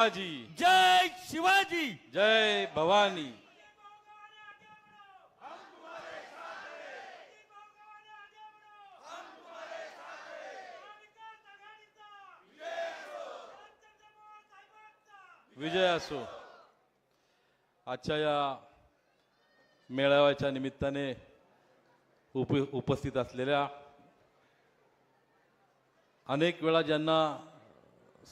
शिवाजी। जय शिवाजी। जय भवानी। विजय असो। आजच्या या मेळाव्याच्या निमित्ताने उप उपस्थित असलेल्या अनेक वेळा ज्यांना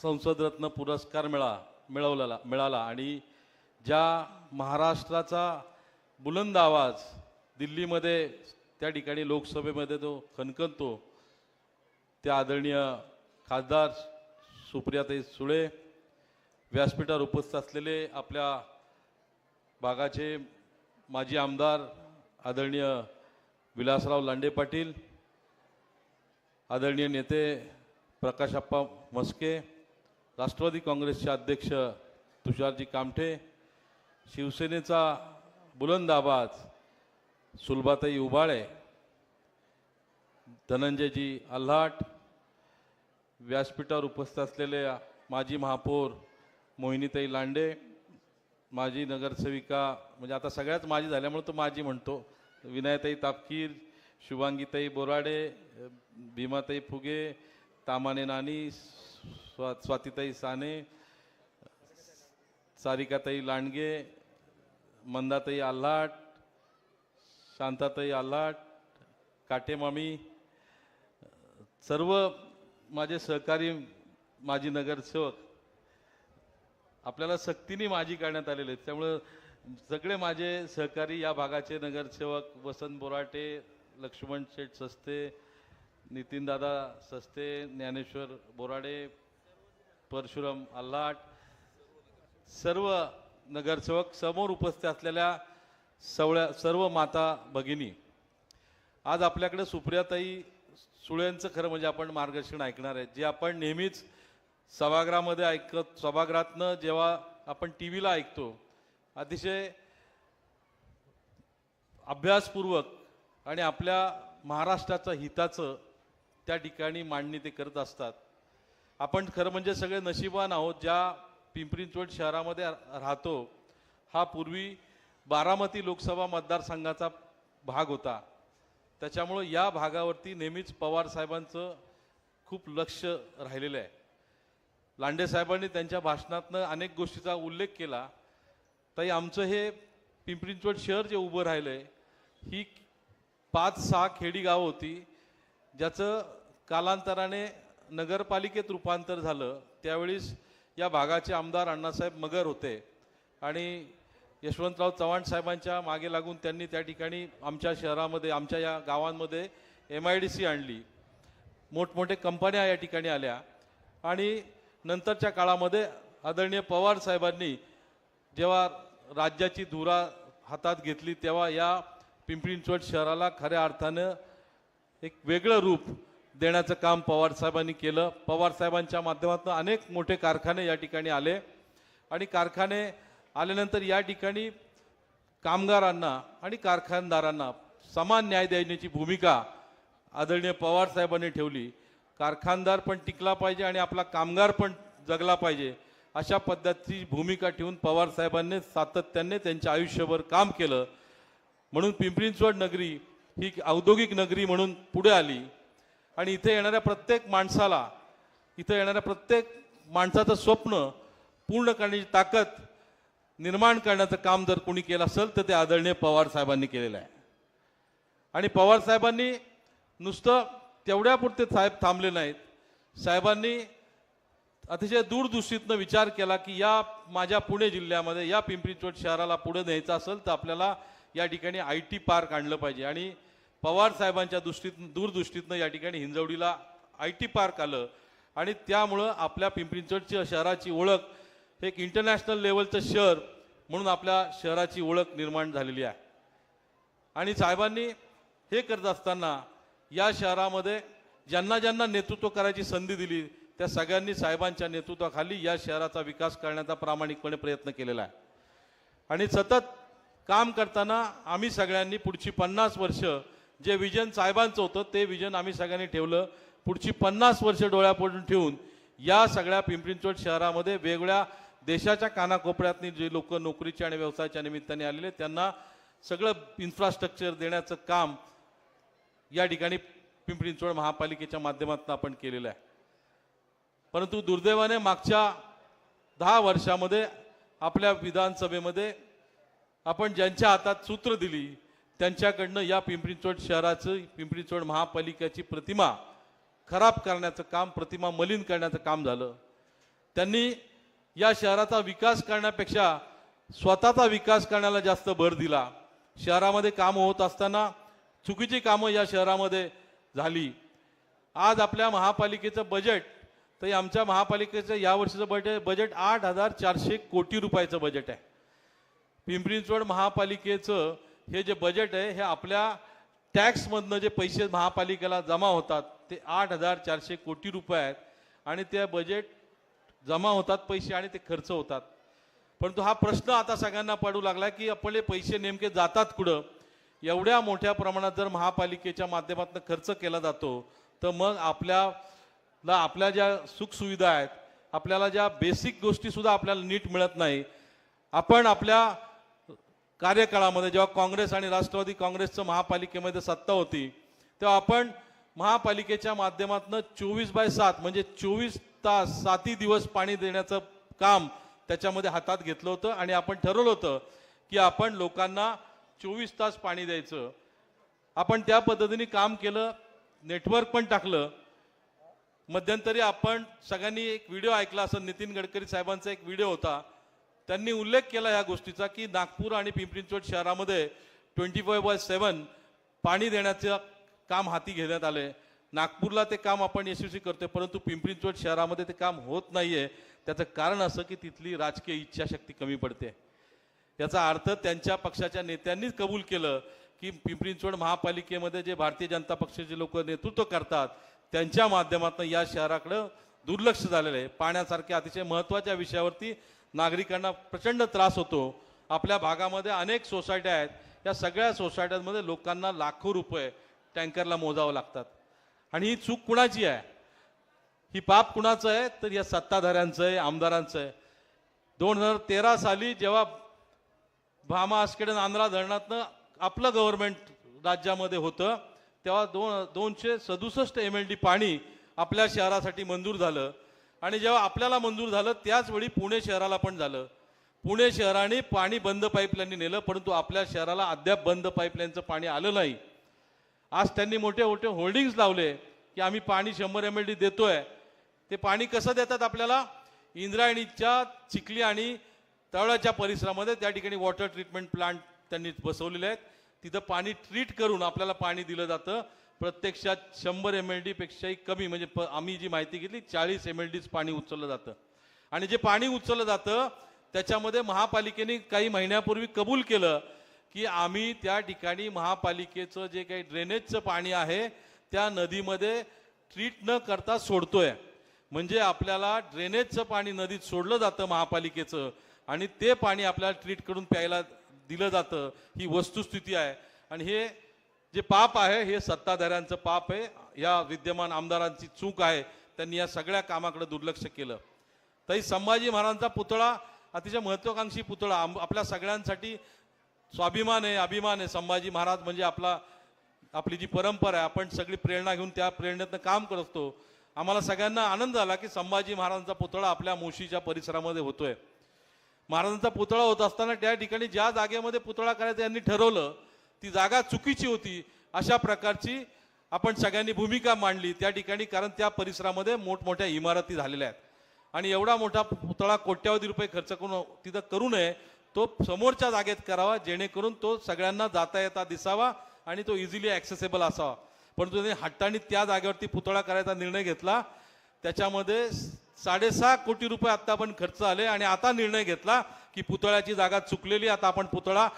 संसदरत्न पुरस्कार मिळा मिळवलेला मिळाला. आणि ज्या महाराष्ट्राचा बुलंद आवाज दिल्लीमध्ये त्या ठिकाणी लोकसभेमध्ये तो खणखणतो त्या आदरणीय खासदार सुप्रियाताई सुळे व्यासपीठावर उपस्थित असलेले आपल्या भागाचे माजी आमदार आदरणीय विलासराव लांडे पाटील आदरणीय नेते प्रकाशप्पा मस्के राष्ट्रवादी काँग्रेसचे अध्यक्ष तुषारजी कामठे शिवसेनेचा बुलंद आवाज सुलभाताई उबाळे धनंजयजी आल्हाट व्यासपीठावर उपस्थित असलेले माजी महापौर मोहिनीताई लांडे माजी नगरसेविका म्हणजे आता सगळ्याच माजी झाल्यामुळे तो माजी म्हणतो. विनायताई तापकीर शुभांगीताई बोराडे भीमाताई फुगे तामाने नानी स्वा स्वातीताई साने सारिकाताई लांडगे मंदाताई आल्हाट शांताताई आल्हाट काटेमामी सर्व माझे सहकारी माजी नगरसेवक आपल्याला सक्तीने माजी करण्यात आलेले आहेत. त्यामुळं सगळे माझे सहकारी या भागाचे नगरसेवक वसंत बोराटे लक्ष्मण शेठ सस्ते नितीनदादा सस्ते ज्ञानेश्वर बोराडे परशुराम आल्हाट सर्व नगरसेवक समोर उपस्थित असलेल्या सवळ्या सर्व माता भगिनी. आज आपल्याकडे सुप्रियाताई सुळेंचं खरं म्हणजे आपण मार्गदर्शन ऐकणार आहे. जे आपण नेहमीच सभागृहामध्ये ऐकत सभागृहातनं जेव्हा आपण टी व्हीला ऐकतो अतिशय अभ्यासपूर्वक आणि आपल्या महाराष्ट्राचं हिताचं त्या ठिकाणी मांडणी ते करत असतात. आपण खरं म्हणजे सगळे नशिबान आहोत ज्या पिंपरी चिंचवड शहरामध्ये राहतो हा पूर्वी बारामती लोकसभा मतदारसंघाचा भाग होता. त्याच्यामुळं या भागावरती नेहमीच पवार साहेबांचं खूप लक्ष राहिलेलं आहे. लांडे साहेबांनी त्यांच्या भाषणातनं अनेक गोष्टीचा उल्लेख केला. तरी आमचं हे पिंपरी चिंचवड शहर जे उभं राहिलं आहे ही पाच सहा खेडी गावं होती ज्याचं कालांतराने नगरपालिकेत रूपांतर झालं. त्यावेळीस या भागाचे आमदार अण्णासाहेब मगर होते. आणि यशवंतराव चव्हाण साहेबांच्या मागे लागून त्यांनी त्या ठिकाणी आमच्या शहरामध्ये आमच्या या गावांमध्ये एम आय डी सी आणली. मोठमोठे कंपन्या या ठिकाणी आल्या. आणि नंतरच्या काळामध्ये आदरणीय पवार साहेबांनी जेव्हा राज्याची धुरा हातात घेतली तेव्हा या पिंपरी चिंचवड शहराला खऱ्या अर्थानं एक वेगळं रूप देण्याचं काम पवार साहेबांनी केलं. पवार साहेबांच्या माध्यमातून अनेक मोठे कारखाने या ठिकाणी आले. आणि कारखाने आल्यानंतर या ठिकाणी कामगारांना आणि कारखानदारांना समान न्याय देण्याची भूमिका आदरणीय पवार साहेबांनी ठेवली. कारखानदार पण टिकला पाहिजे आणि आपला कामगार पण जगला पाहिजे अशा पद्धतीची भूमिका ठेवून पवार साहेबांनी सातत्याने त्यांच्या आयुष्यभर काम केलं. म्हणून पिंपरी चिंचवड नगरी ही औद्योगिक नगरी म्हणून पुढे आली. आणि इथे येणाऱ्या प्रत्येक माणसाला इथं येणाऱ्या प्रत्येक माणसाचं स्वप्न पूर्ण करण्याची ताकद निर्माण करण्याचं काम जर कोणी केलं असेल तर ते आदरणीय पवार साहेबांनी केलेलं आहे. आणि पवार साहेबांनी नुसतं तेवढ्यापुरते साहेब थांबले नाहीत. साहेबांनी अतिशय दूरदृष्टीतनं विचार केला की या माझ्या पुणे जिल्ह्यामध्ये या पिंपरी चिंचवड शहराला पुढे न्यायचं असेल तर आपल्याला या ठिकाणी आय टी पार्क आणलं पाहिजे. आणि पवार साहेबांच्या दृष्टीत दूरदृष्टीतनं या ठिकाणी हिंजवडीला आय टी पार्क आलं. आणि त्यामुळं आपल्या पिंपरी चिंचवडच्या शहराची ओळख एक इंटरनॅशनल लेवलचं शहर म्हणून आपल्या शहराची ओळख निर्माण झालेली आहे. आणि साहेबांनी हे करत असताना या शहरामध्ये ज्यांना ज्यांना नेतृत्व करायची संधी दिली त्या सगळ्यांनी साहेबांच्या नेतृत्वाखाली या शहराचा विकास करण्याचा प्रामाणिकपणे प्रयत्न केलेला आहे. आणि सतत काम करताना आम्ही सगळ्यांनी पुढची पन्नास वर्ष जे विजन साहेबांचं होतं ते विजन आम्ही सगळ्यांनी ठेवलं. पुढची पन्नास वर्ष डोळ्यापुढून ठेवून या सगळ्या पिंपरी चिंचवड शहरामध्ये वेगवेगळ्या देशाच्या कानाकोपऱ्यातनी जे लोक नोकरीच्या आणि व्यवसायाच्या निमित्ताने आलेले त्यांना सगळं इन्फ्रास्ट्रक्चर देण्याचं काम या ठिकाणी पिंपरी चिंचवड महापालिकेच्या माध्यमातून आपण केलेलं आहे. परंतु दुर्दैवाने मागच्या दहा वर्षामध्ये आपल्या विधानसभेमध्ये आपण ज्यांच्या हातात सूत्र दिली त्यांच्याकडनं या पिंपरी शहराचं पिंपरी महापालिकेची प्रतिमा खराब करण्याचं काम प्रतिमा मलिन करण्याचं काम झालं. त्यांनी या शहराचा विकास करण्यापेक्षा स्वतःचा विकास करण्याला जास्त भर दिला. शहरामध्ये कामं होत असताना चुकीची कामं या शहरामध्ये झाली. आज आपल्या महापालिकेचं बजेट तर आमच्या महापालिकेचं यावर्षीचं बजेट बजेट आठ हजार चारशे कोटी रुपयाचं बजेट आहे. पिंपरी महापालिकेचं हे जे बजेट आहे हे आपल्या टॅक्समधनं जे पैसे महापालिकेला जमा होतात ते आठ हजार चारशे कोटी रुपये आहेत. आणि ते बजेट जमा होतात पैसे आणि ते खर्च होतात. परंतु हा प्रश्न आता सगळ्यांना पडू लागला की आपले पैसे नेमके जातात कुठं? एवढ्या मोठ्या प्रमाणात जर महापालिकेच्या माध्यमातून खर्च केला जातो तर मग आपल्याला आपल्या ज्या सुखसुविधा आहेत आपल्याला ज्या बेसिक गोष्टीसुद्धा आपल्याला नीट मिळत नाही. आपण आपल्या कार्यकाळामध्ये जेव्हा काँग्रेस आणि राष्ट्रवादी काँग्रेसचं महापालिकेमध्ये सत्ता होती तेव्हा आपण महापालिकेच्या माध्यमातून चोवीस बाय सात म्हणजे चोवीस तास साती दिवस पाणी देण्याचं काम त्याच्यामध्ये हातात घेतलं होतं आणि आपण ठरवलं होतं की आपण लोकांना चोवीस तास पाणी द्यायचं. आपण त्या पद्धतीने काम केलं नेटवर्क पण टाकलं. मध्यंतरी आपण सगळ्यांनी एक व्हिडिओ ऐकला असं नितीन गडकरी साहेबांचा एक व्हिडिओ होता. त्यांनी उल्लेख केला या गोष्टीचा की नागपूर आणि पिंपरी चिंचवड शहरामध्ये ट्वेंटी फाय बाय सेवन पाणी देण्याचं काम हाती घेण्यात आले नागपूरला ते काम आपण यशस्वी करतोय परंतु पिंपरी चिंचवड शहरामध्ये ते काम होत नाही आहे त्याचं कारण असं की तिथली राजकीय इच्छाशक्ती कमी पडते. याचा अर्थ त्यांच्या पक्षाच्या नेत्यांनीच कबूल केलं की पिंपरी चिंचवड महापालिकेमध्ये जे भारतीय जनता पक्षाचे लोक नेतृत्व करतात त्यांच्या माध्यमातून या शहराकडं दुर्लक्ष झालेलं आहे. पाण्यासारख्या अतिशय महत्त्वाच्या विषयावरती नागरिकांना प्रचंड त्रास होतो. आपल्या भागामध्ये अनेक सोसायट्या आहेत. या सगळ्या सोसायट्यांमध्ये लोकांना लाखो रुपये टँकरला मोजावं लागतात. आणि ही चूक कुणाची आहे? ही पाप कुणाचं आहे? तर या सत्ताधाऱ्यांचं आहे आमदारांचं आहे. दोन हजार तेरा साली जेव्हा भामा आसखेड नांद्रा धरणातनं आपलं गव्हर्नमेंट राज्यामध्ये होतं तेव्हा दोन दोनशे सदुसष्ट एम एल डी पाणी आपल्या शहरासाठी मंजूर झालं. आणि जेव्हा आपल्याला मंजूर झालं त्याच वेळी पुणे शहराला पण झालं. पुणे शहराने पाणी बंद पाईपलाईनने नेलं परंतु आपल्या शहराला अद्याप बंद पाईपलाईनचं पाणी आलं नाही. आज त्यांनी मोठे मोठे होल्डिंग्स लावले की आम्ही पाणी शंभर एम एल डी देतोय. ते पाणी कसं देतात आपल्याला? इंद्रायणीच्या चिखली आणि तळाच्या परिसरामध्ये त्या ठिकाणी वॉटर ट्रीटमेंट प्लांट त्यांनी बसवलेले आहेत. तिथं पाणी ट्रीट करून आपल्याला पाणी दिलं जातं. प्रत्यक्षात शंभर एम एल डीपेक्षाही कमी म्हणजे प- आम्ही जी माहिती घेतली चाळीस एम एल डीच पाणी उचललं जातं. आणि जे पाणी उचललं जातं त्याच्यामध्ये महापालिकेने काही महिन्यापूर्वी कबूल केलं की आम्ही त्या ठिकाणी महापालिकेचं जे काही ड्रेनेजचं पाणी आहे त्या नदीमध्ये ट्रीट न करता सोडतोय. म्हणजे आपल्याला ड्रेनेजचं पाणी नदीत सोडलं जातं महापालिकेचं आणि ते पाणी आपल्याला ट्रीट करून प्यायला दिलं जातं. ही वस्तुस्थिती आहे. आणि हे जे पाप आहे हे सत्ताधाऱ्यांचं पाप आहे. या विद्यमान आमदारांची चूक आहे. त्यांनी या सगळ्या कामाकडे दुर्लक्ष केलं. तरी संभाजी महाराजांचा पुतळा अतिशय महत्वाकांक्षी पुतळा. आपल्या सगळ्यांसाठी स्वाभिमान आहे अभिमान आहे. संभाजी महाराज म्हणजे आपला आपली जी परंपरा आहे आपण सगळी प्रेरणा घेऊन त्या प्रेरणेतनं काम करत असतो. आम्हाला सगळ्यांना आनंद झाला की संभाजी महाराजांचा पुतळा आपल्या मोशीच्या परिसरामध्ये होतोय. महाराजांचा पुतळा होत असताना त्या ठिकाणी ज्या जागेमध्ये पुतळा करायचा यांनी ठरवलं ती जागा चुकीची होती अशा प्रकारची आपण सगळ्यांनी भूमिका मांडली त्या ठिकाणी कारण त्या परिसरामध्ये मोठमोठ्या इमारती झालेल्या आहेत. आणि एवढा मोठा पुतळा कोट्यावधी रुपये खर्च करून तिथं करू नये तो समोरच्या जागेत करावा जेणेकरून तो सगळ्यांना जाता येता दिसावा आणि तो इझिली ॲक्सेसेबल असावा. परंतु त्यांनी हट्टाने त्या जागेवरती पुतळा करायचा निर्णय घेतला त्याच्यामध्ये साडेसहा कोटी रुपये आत्ता आपण खर्च आले आणि आता निर्णय घेतला की पुतळ्याची जागा चुकलेली आता आपण पुतळा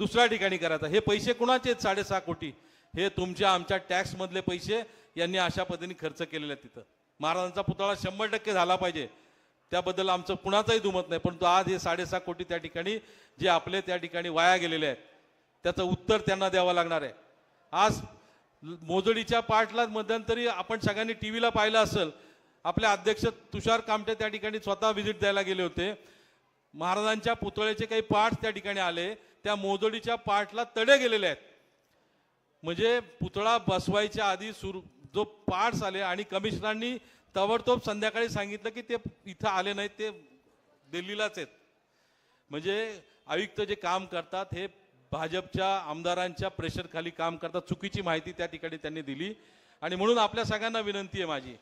दुसऱ्या ठिकाणी करायचा. हे पैसे कुणाचे आहेत? साडेसहा कोटी. हे तुमच्या आमच्या टॅक्समधले पैसे यांनी अशा पद्धतीने खर्च केलेले आहेत तिथं. महाराजांचा पुतळा शंभर टक्के झाला पाहिजे. त्याबद्दल आमचं कुणाचंही दुमत नाही परंतु आज हे साडेसहा कोटी त्या ठिकाणी जे आपले त्या ठिकाणी वाया गेलेले आहेत त्याचं उत्तर त्यांना द्यावं लागणार आहे. आज मोजडीच्या पाठला मध्यंतरी आपण सगळ्यांनी टी व्हीला पाहिलं असेल आपले अध्यक्ष तुषार कामटे त्या ठिकाणी स्वतः व्हिजिट द्यायला गेले होते. महाराजांच्या पुतळ्याचे काही पार्ट त्या ठिकाणी आले. त्या मोजडीच्या पाठला तडे गेलेले आहेत. म्हणजे पुतळा बसवायच्या आधी सुरू जो पार्ट्स आले आणि कमिशनरांनी ताबडतोब संध्याकाळी सांगितलं की ते इथं आले नाहीत ते दिल्लीलाच आहेत. म्हणजे आयुक्त जे काम करतात हे भाजपच्या आमदारांच्या प्रेशरखाली काम करतात चुकीची माहिती त्या ठिकाणी त्यांनी दिली. आणि म्हणून आपल्या सगळ्यांना विनंती आहे माझी.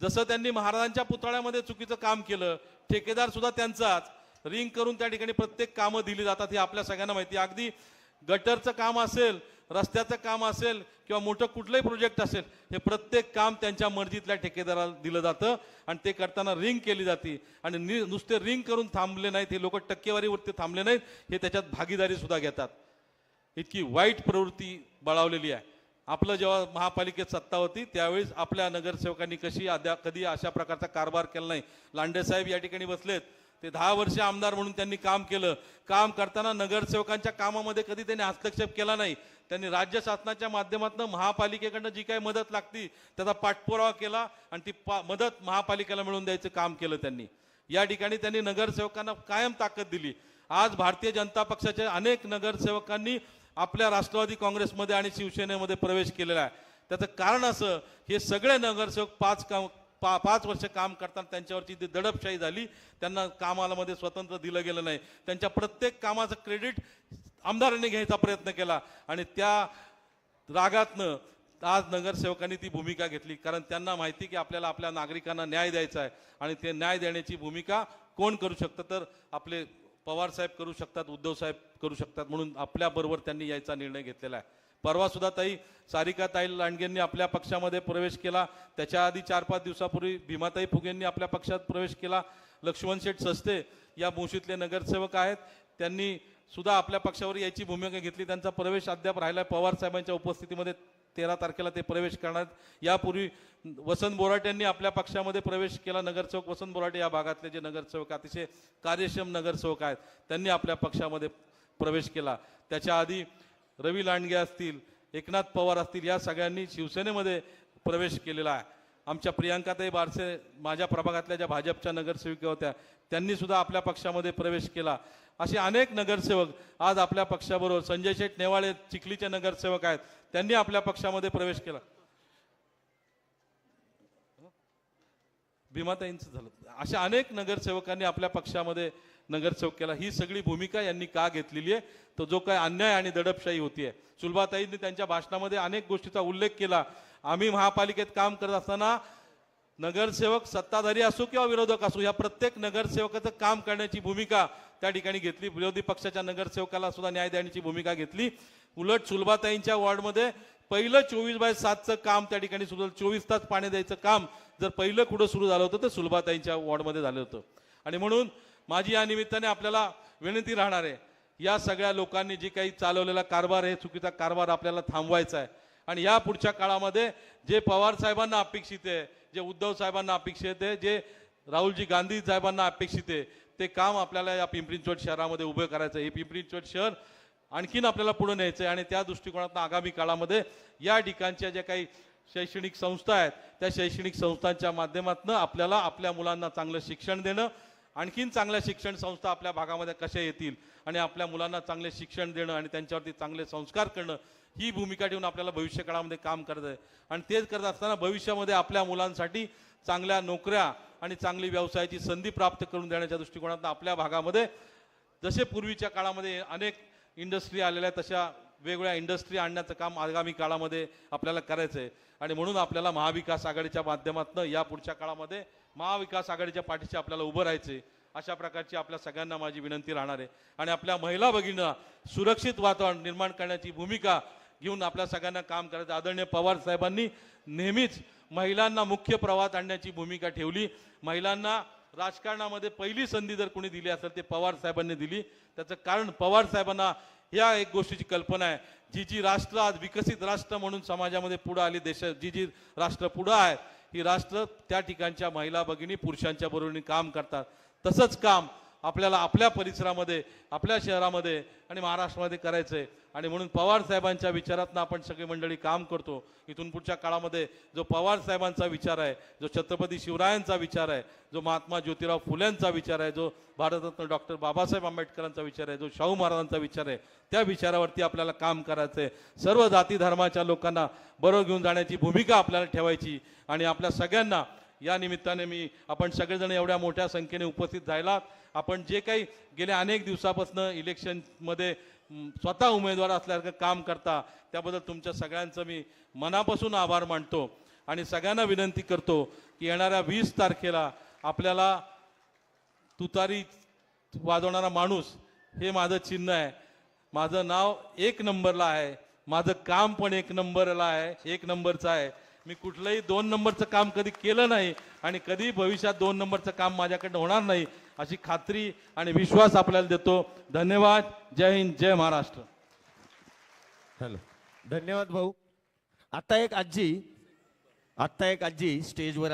जसं त्यांनी महाराजांच्या पुतळ्यामध्ये चुकीचं काम केलं ठेकेदार सुद्धा त्यांचाच. रिंग करून त्या ठिकाणी प्रत्येक कामं दिली जातात हे आपल्या सगळ्यांना माहिती आहे. अगदी गटरचं काम असेल रस्त्याचं काम असेल किंवा मोठं कुठलंही प्रोजेक्ट असेल हे प्रत्येक काम त्यांच्या मर्जीतल्या ठेकेदाराला दिलं जातं आणि ते करताना रिंग केली जाते. आणि नि- नुसते रिंग करून थांबले नाहीत हे लोक टक्केवारीवरती थांबले नाहीत हे त्याच्यात भागीदारी सुद्धा घेतात. इतकी वाईट प्रवृत्ती बळावलेली आहे. आपलं जेव्हा महापालिकेत सत्ता होती त्यावेळेस आपल्या नगरसेवकांनी कशी अद्या कधी अशा प्रकारचा कारभार केला नाही. लांडे साहेब या ठिकाणी बसलेत. ते दहा वर्ष आमदार म्हणून त्यांनी काम केलं. काम करताना नगरसेवकांच्या कामामध्ये कधी त्यांनी हस्तक्षेप केला नाही. त्यांनी राज्य शासनाच्या माध्यमातून महापालिकेकडनं जी काही मदत लागती त्याचा पाठपुरावा केला आणि ती पा मदत महापालिकेला मिळवून द्यायचं काम केलं त्यांनी. या ठिकाणी त्यांनी नगरसेवकांना कायम ताकद दिली. आज भारतीय जनता पक्षाच्या अनेक नगरसेवकांनी आपल्या राष्ट्रवादी काँग्रेसमध्ये आणि शिवसेनेमध्ये प्रवेश केलेला आहे. त्याचं कारण असं हे सगळे नगरसेवक पाच काम पा पाच वर्ष काम करताना त्यांच्यावरची जी दडपशाही झाली त्यांना कामाला मध्ये स्वतंत्र दिलं गेलं नाही. त्यांच्या प्रत्येक कामाचं क्रेडिट आमदारांनी घ्यायचा प्रयत्न केला आणि त्या रागातनं आज नगरसेवकांनी ती भूमिका घेतली. कारण त्यांना माहिती की आपल्याला आपल्या नागरिकांना न्याय द्यायचा आहे आणि ते न्याय देण्याची भूमिका कोण करू शकतं? तर आपले पवार साहेब करू शकतात उद्धव साहेब करू शकतात म्हणून आपल्याबरोबर त्यांनी यायचा निर्णय घेतलेला आहे. परवा सुद्धा ताई सारिका ताई लांडगेंनी आपल्या पक्षामध्ये प्रवेश केला. त्याच्या आधी चार पाच दिवसापूर्वी भीमाताई फुगेंनी आपल्या पक्षात प्रवेश केला. लक्ष्मण शेठ सस्ते या मुशीतले नगरसेवक आहेत. त्यांनी सुद्धा आपल्या पक्षावर याची भूमिका घेतली. त्यांचा प्रवेश अद्याप राहिला पवार साहेबांच्या उपस्थितीमध्ये तेरा तारखेला ते प्रवेश करणार. यापूर्वी वसंत बोराटे यांनी आपल्या पक्षामध्ये प्रवेश केला. नगरसेवक वसंत बोराटे या भागातले जे नगरसेवक अतिशय कार्यक्षम नगरसेवक आहेत त्यांनी आपल्या पक्षामध्ये प्रवेश केला. त्याच्या आधी रवी लांडगे असतील एकनाथ पवार असतील या सगळ्यांनी शिवसेनेमध्ये प्रवेश केलेला आहे. आमच्या प्रियांकाताई बारसे माझ्या प्रभागातल्या ज्या भाजपच्या नगरसेविका होत्या त्यांनी सुद्धा आपल्या पक्षामध्ये प्रवेश केला. असे अनेक नगरसेवक आज आपल्या पक्षाबरोबर संजय शेठ नेवाळे चिखलीचे नगरसेवक आहेत त्यांनी आपल्या पक्षामध्ये प्रवेश केला. भीमाताईंचं झालं. अशा अनेक नगरसेवकांनी आपल्या पक्षामध्ये नगरसेवकेला ही सगळी भूमिका यांनी का घेतलेली आहे? तर जो काय अन्याय आणि दडपशाही होतीये. सुलभाताईंनी त्यांच्या भाषणामध्ये अनेक गोष्टीचा उल्लेख केला. आम्ही महापालिकेत काम करत असताना नगरसेवक सत्ताधारी असो किंवा विरोधक असो या प्रत्येक नगरसेवकाचं काम करण्याची भूमिका त्या ठिकाणी घेतली. विरोधी पक्षाच्या नगरसेवकाला सुद्धा न्याय देण्याची भूमिका घेतली. उलट सुलभाताईंच्या वॉर्डमध्ये पहिलं चोवीस बाय सातचं काम त्या ठिकाणी सुरू झालं. चोवीस तास पाणी द्यायचं काम जर पहिलं कुठं सुरू झालं होतं तर सुलभाताईंच्या वॉर्डमध्ये झालं होतं. आणि म्हणून माझी या निमित्ताने आपल्याला विनंती राहणार आहे. या सगळ्या लोकांनी जी काही चालवलेला कारभार आहे चुकीचा कारभार आपल्याला थांबवायचा आहे. आणि या पुढच्या काळामध्ये जे पवार साहेबांना अपेक्षित आहे जे उद्धव साहेबांना अपेक्षित आहे जे राहुलजी गांधी साहेबांना अपेक्षित आहे ते काम आपल्याला या पिंपरी चिंचवड शहरामध्ये उभं करायचं आहे. हे पिंपरी चिंचवड शहर आणखीन आपल्याला पुढे न्यायचं आहे. आणि त्या दृष्टिकोनातून आगामी काळामध्ये या ठिकाणच्या ज्या काही शैक्षणिक संस्था आहेत त्या शैक्षणिक संस्थांच्या माध्यमातून आपल्याला आपल्या मुलांना चांगलं शिक्षण देणं आणखीन चांगल्या शिक्षण संस्था आपल्या भागामध्ये कशा येतील आणि आपल्या मुलांना चांगले शिक्षण देणं आणि त्यांच्यावरती चांगले संस्कार करणं ही भूमिका ठेवून आपल्याला भविष्य काळामध्ये काम करायचं आहे. आणि तेच करत असताना भविष्यामध्ये आपल्या मुलांसाठी चांगल्या नोकऱ्या आणि चांगली व्यवसायाची संधी प्राप्त करून देण्याच्या दृष्टिकोनातून आपल्या भागामध्ये जसे पूर्वीच्या काळामध्ये अनेक इंडस्ट्री आलेल्या तशा वेगवेगळ्या इंडस्ट्री आणण्याचं काम आगामी काळामध्ये आपल्याला करायचं आहे आणि म्हणून आपल्याला महाविकास आघाडीच्या माध्यमातून या पुढच्या काळामध्ये महाविकास आघाडीच्या पाठीशी आपल्याला उभं राहायचे अशा प्रकारची आपल्या सगळ्यांना माझी विनंती राहणार आहे. आणि आपल्या महिला भगिनींना सुरक्षित वातावरण निर्माण करण्याची भूमिका घेऊन आपल्या सगळ्यांना काम करायचं. आदरणीय पवार साहेबांनी नेहमीच महिलांना मुख्य प्रवाहात आणण्याची भूमिका ठेवली. महिलांना राजकारणामध्ये पहिली संधी जर कोणी दिली असेल ते पवार साहेबांनी दिली. त्याचं कारण पवार साहेबांना या एक गोष्टीची कल्पना आहे. जी जी राष्ट्र आज विकसित राष्ट्र म्हणून समाजामध्ये पुढं आली देश जी जी राष्ट्र पुढं आहे ही राष्ट्र त्या ठिकाणच्या महिला भगिनी पुरुषांच्या बरोबरीने काम करतात. तसंच काम आपल्याला आपल्या परिसरामध्ये आपल्या शहरामध्ये आणि महाराष्ट्रामध्ये करायचं आहे आणि म्हणून पवार साहेबांच्या विचारातनं आपण सगळी मंडळी काम करतो. इथून पुढच्या काळामध्ये जो पवार साहेबांचा विचार आहे जो छत्रपती शिवरायांचा विचार आहे जो महात्मा ज्योतिराव फुल्यांचा विचार आहे जो भारतरत्न डॉक्टर बाबासाहेब आंबेडकरांचा विचार आहे जो शाहू महाराजांचा विचार आहे त्या विचारावरती आपल्याला काम करायचं आहे सर्व जाती धर्माच्या लोकांना बरोबर घेऊन जाण्याची भूमिका आपल्याला ठेवायची. आणि आपल्या सगळ्यांना या निमित्ताने मी आपण सगळेजण एवढ्या मोठ्या संख्येने उपस्थित राहिलात आपण जे काही गेल्या अनेक दिवसापासून इलेक्शनमध्ये स्वतः उमेदवार असल्यासारखं काम करता त्याबद्दल तुमच्या सगळ्यांचं मी मनापासून आभार मानतो. आणि सगळ्यांना विनंती करतो की येणाऱ्या वीस तारखेला आपल्याला तुतारी वाजवणारा माणूस हे माझं चिन्ह आहे. माझं नाव एक नंबरला आहे. माझं काम पण एक नंबरला आहे एक नंबरचं आहे. मी कुठलंही दोन नंबरचं काम कधी केलं नाही आणि कधी भविष्यात दोन नंबरचं काम माझ्याकडनं होणार नाही अशी खात्री आणि विश्वास आपल्याला देतो. धन्यवाद. जय हिंद जय महाराष्ट्र. हॅलो. धन्यवाद भाऊ. आता एक आजी आता एक आजी स्टेजवर